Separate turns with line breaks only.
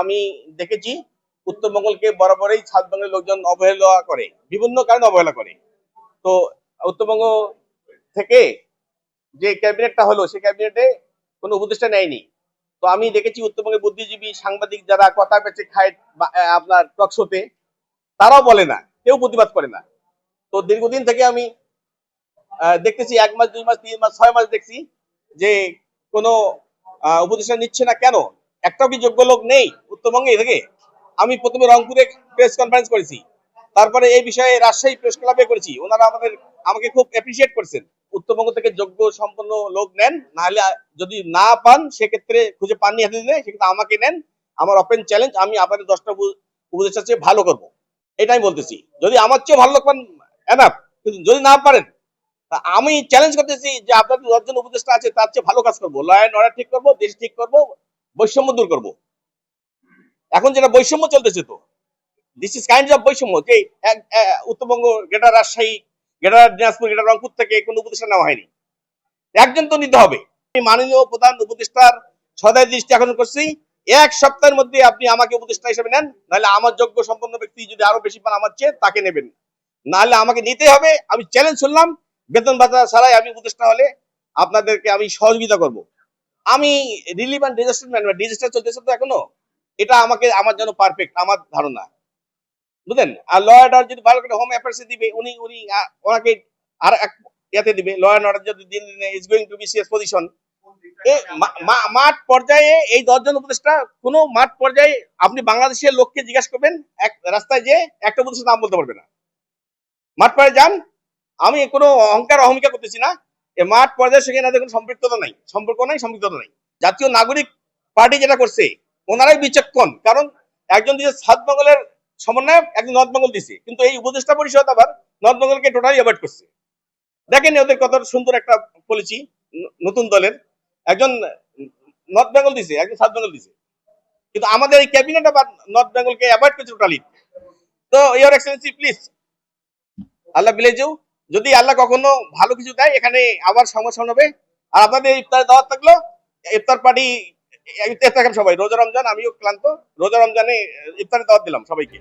আমি দেখেছি উত্তরবঙ্গলকে বরাবরই সাতবঙ্গের লোকজন অবহেলা করে, বিভিন্ন কারণে অবহেলা করে। তো উত্তরবঙ্গ থেকে যে ক্যাবিনেটটা হলো সেই ক্যাবিনেটে কোনো উপদেষ্টা নেয়নি। তো আমি দেখেছি উত্তরবঙ্গের বুদ্ধিজীবী সাংবাদিক যারা কথা বেঁচে খায় আপনার টক শোতে, তারাও বলে না, কেউ প্রতিবাদ করে না। তো দীর্ঘদিন থেকে আমি দেখতেছি, এক মাস, দুই মাস, তিন মাস, ছয় মাস দেখছি যে কোনো উপদেষ্টা নিচ্ছে না কেন? একটাও কি যোগ্য লোক নেই উত্তরবঙ্গে থেকে। আমি প্রথমে রংপুরে প্রেস কনফারেন্স করেছি। তারপরে এই বিষয়ে রাজশাহী প্রেস ক্লাবে করেছি। ওনারা আমাদের, আমাকে খুব অ্যাপ্রিসিয়েট করছেন। উত্তরবঙ্গ থেকে যোগ্য সম্পন্ন লোক নেন, নাহলে যদি না পান, সেক্ষেত্রে খুঁজে পাননি হাতে দিলে, সেক্ষেত্রে আমাকে নেন। আমার ওপেন চ্যালেঞ্জ আমি আপনাদের দশটা উপ- উপদেষ্টার চেয়ে ভালো করব। এটাই আমি বলতেছি। যদি আমার চেয়ে ভালো লোক পান এনাফ কিন্তু যদি না পারেন আমি চ্যালেঞ্জ করতেছি যে আপনাদের দশজন উপদেষ্টা আছে, তার চেয়ে ভালো কাজ করব। ল অ্যান্ড ঠিক করব, দেশ ঠিক করব। বৈষম্য দূর করব। এখন যেটা বৈষম্য চলতেছে তো দিস ইজ কাইন্ড অফ বৈষম্য, যে Uttarbanga, greater Rajshahi, greater Dinajpur, greater Rangpur থেকে কোনো উপদেষ্টা নেওয়া হয়নি। একজন তো নিতে হবে। মাননীয় প্রধান উপদেষ্টার সদায় দৃষ্টি আকর্ষণ করছি। এক সপ্তাহের মধ্যে আপনি আমাকে উপদেষ্টা হিসেবে নেন, নাহলে আমার যোগ্য সম্পন্ন ব্যক্তি যদি আরও বেশি পান আমার চেয়ে, তাকে নেবেন। নাহলে আমাকে নিতে হবে, আমি চ্যালেঞ্জ শুনলাম, বেতন ভাতা ছাড়াই আমি উপদেষ্টা হলে আপনাদেরকে আমি সহযোগিতা করব। আমি relief and disaster management disaster চলতেছে তো এখনও, এটা আমাকে, আমার জন্য পারফেক্ট আমার ধারণা। বুঝলেন? আর ল যদি ভালো করে হোম অ্যাফেয়ার্সে দিবে, উনি উনি ওনাকে আর এক ইয়াতে দিবে ল অ্যান্ড অর্ডার যদি দিন is going to be serious position মাঠ পর্যায়ে এই দশজন উপদেষ্টা, কোন মাঠ পর্যায়ে আপনি বাংলাদেশের লোককে জিজ্ঞাসা করবেন, এক রাস্তায় যে একটা উপদেষ্টা নাম বলতে পারবে না। মাঠ পর্যায়ে যান, আমি কোনো অহংকার, অহমিকা করতেছি না। এ মাঠ পর্যায়ে সেখানে এদের কোনো সম্পৃক্ততা নাই, সম্পর্ক নাই, সম্পৃক্ততা নাই। জাতীয় নাগরিক পার্টি যেটা করছে, ওনারাই বিচক্ষণ, কারণ একজন দিয়েছে সাত বেঙ্গলের সমন্বয়ক, একজন নর্থ বেঙ্গল দিছে কিন্তু এই উপদেষ্টা পরিষদ আবার নর্থ বেঙ্গলকে টোটালি অ্যাভয়েড করছে। দেখেন ওদের কত সুন্দর একটা পলিসি নতুন দলের। একজন নর্থ বেঙ্গল দিছে একজন সাউথ বেঙ্গল দিছে কিন্তু আমাদের এই ক্যাবিনেট আবার নর্থ বেঙ্গলকে অ্যাভয়েড করছে টোটালি তো ইয়োর এক্সেলেন্সি প্লিজ আল্লাহ বিলেজু যদি আল্লাহ কখনো ভালো কিছু দেয়, এখানে আবার সমস্যা হবে। আর আপনাদের ইফতার দাওয়াত থাকল, ইফতার পার্টি, ইফতার সবাই। রোজা রমজান, আমিও ক্লান্ত। রোজা রমজানে ইফতারের দাওয়াত দিলাম সবাইকে।